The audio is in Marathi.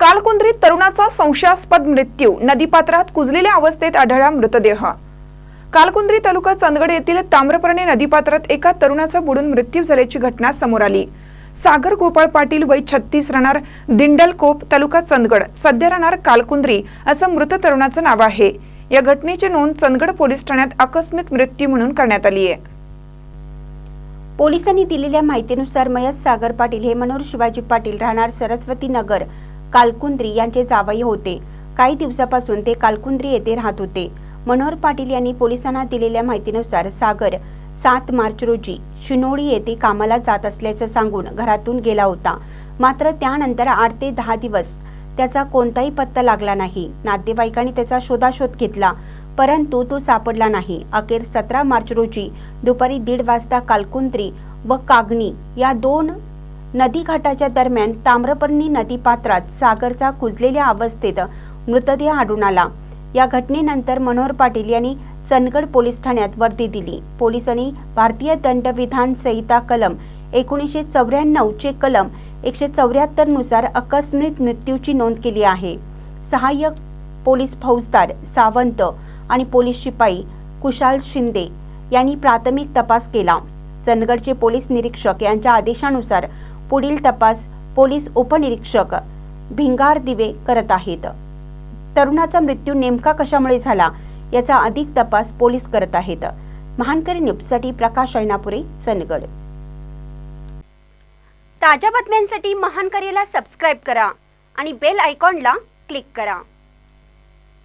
कालकुंद्रीत तरुणाचा संशयास्पद मृत्यू. नदीपात्रात कुजलेल्या अवस्थेत आढळला मृतदेह. कालकुंद्री तालुका चंदगड येथील ताम्रपर्णे नदीपात्रात एका तरुणाचा बुडून मृत्यू झाल्याची घटना समोर आली. सागर गोपाळ पाटील वय छत्तीस राहणार दिंडलकोप तालुका चंदगड. सध्या राहणार कालकुंद्री असं मृत तरुणाचं नाव आहे. या घटनेची नोंद चंदगड पोलीस ठाण्यात आकस्मिक मृत्यू म्हणून करण्यात आली आहे. पोलिसांनी दिलेल्या माहितीनुसार मयत सागर पाटील हे मनोहर शिवाजी पाटील राहणार सरस्वती नगर कालकुंद्री यांचे जावई होते. काही दिवसापासून ते कालकुंद्री येथे राहत होते. मनोहर पाटील यांनी पोलिसांना दिलेल्या माहितीनुसार सागर सात मार्च रोजी शिनोळी येथे कामाला जात असल्याचं सांगून घरातून गेला होता. मात्र त्यानंतर आठ ते दहा दिवस त्याचा कोणताही पत्ता लागला नाही. नातेवाईकांनी त्याचा शोधाशोध घेतला परंतु तो सापडला नाही. अखेर सतरा मार्च रोजी दुपारी दीड वाजता कालकुंत्री व कागणी या दोन नदी घाटाच्या दरम्यान ताम्रपर्णी नदी पात्रात सागरचा कुजलेल्या अवस्थेत मृतदेह आढळून आला. या घटनेनंतर मनोहर पाटील यांनी चंदगड पोलीस ठाण्यात वर्दी दिली. पोलिसांनी भारतीय दंडविधान संहिता कलम एकोणीसशे चौऱ्याण्णव चे कलम एकशे चौऱ्याहत्तरनुसार अकस्मित मृत्यूची नोंद केली आहे. सहाय्यक पोलीस फौजदार सावंत आणि पोलीस शिपाई कुशाल शिंदे यांनी प्राथमिक तपास केला. चंदगडचे पोलीस निरीक्षक यांच्या आदेशानुसार पुढील तपास पोलीस उपनिरीक्षक भिंगार दिवे करत आहेत. तरुणाचा मृत्यू नेमका कशामुळे झाला याचा अधिक तपास पोलीस करत आहेत. महानकरी न्यूजसाठी प्रकाश ऐनापुरे सनगड ताज्या बातम्यांसाठी महानकरीला सबस्क्राईब करा आणि बेल आयकॉनला क्लिक करा.